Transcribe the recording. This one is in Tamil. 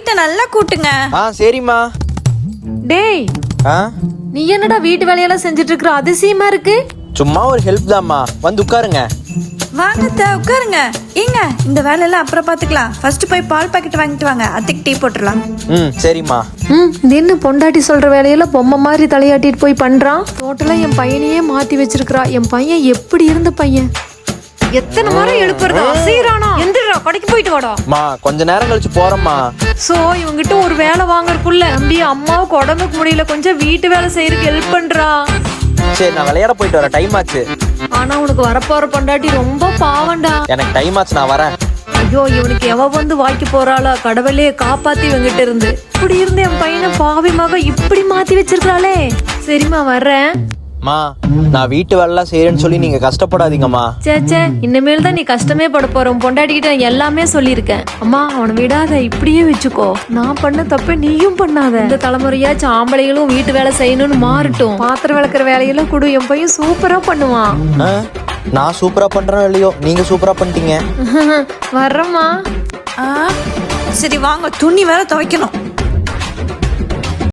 வீட்டை நல்லா கூட்டுங்க. ஆ சரிம்மா. டேய் ஆ? நீ என்னடா வீட்டு வேலையெல்லாம் செஞ்சுட்டு இருக்கிற அதிசயமா இருக்கு. சும்மா ஒரு ஹெல்ப் தாம்மா. வந்து உட்காருங்க. வாங்க அத்தை, உட்காருங்க. ஏங்க இந்த வேலையெல்லாம் அப்புறம் பாத்துக்கலாம். ஃபர்ஸ்ட் போய் பால் பாக்கெட் வாங்கிட்டு வாங்க. அத்தைக்கு டீ போட்டுடலாம். ம் சரிம்மா. ம் இது என்ன பொண்டாட்டி சொல்ற வேலையெல்லாம் பொம்மை மாதிரி தலையாட்டிட்டு போய் பண்றான்? டோட்டலா என் பையனையே மாத்தி வச்சிருக்கிறா. என் பையன் எப்படி இருந்த பையன்? எத்தனை முறை எழுப்புறதா? சீரானா எந்திரா கடைக்கு போயிட்டு வாடா. மா கொஞ்ச நேரம் கழிச்சு போறேம்மா. சோ இவங்கிட்ட ஒரு வேலை வாங்குறதுக்குள்ள தம்பி அம்மாவுக்கு உடம்புக்கு முடியல. கொஞ்சம் வீட்டு வேலை செய்யறதுக்கு ஹெல்ப் பண்றா. சரி நான் விளையாட போயிட்டு வரேன். டைம் ஆச்சு. ஆனா உனக்கு வரப்போற பொண்டாட்டி ரொம்ப பாவம்டா. எனக்கு டைம் ஆச்சு நான் வரேன். ஐயோ இவனுக்கு எவ வந்து வாய்க்கு போறாளா கடவுளே காப்பாத்தி இவங்கிட்ட இருந்து. இப்படி இருந்து என் பையனை பாவி மக இப்படி மாத்தி வச்சிருக்காளே சரிம்மா வர்றேன். மா நான் வீட்டு வேலைலாம் செய்யறேன்னு சொல்லி நீங்க கஷ்டப்படாதீங்கம்மா. சே சே இனிமேல் தான் நீ கஷ்டமே பட போற உன் பொண்டாட்டிக்கிட்ட எல்லாமே சொல்லியிருக்கேன். அம்மா அவனை விடாத இப்படியே வச்சுக்கோ. நான் பண்ண தப்ப நீயும் பண்ணாத. இந்த தலைமுறையாச்சும் ஆம்பளைகளும் வீட்டு வேலை செய்யணும்னு மாறட்டும். பாத்திரம் விளக்குற வேலையெல்லாம் கொடு. என் பையன் சூப்பரா பண்ணுவான். ஆ? நான் சூப்பரா பண்றேனோ இல்லையோ? நீங்க சூப்பரா பண்ணிட்டீங்க. வர்றேம்மா. ஆ சரி வாங்க. துணி வேற துவைக்கணும்.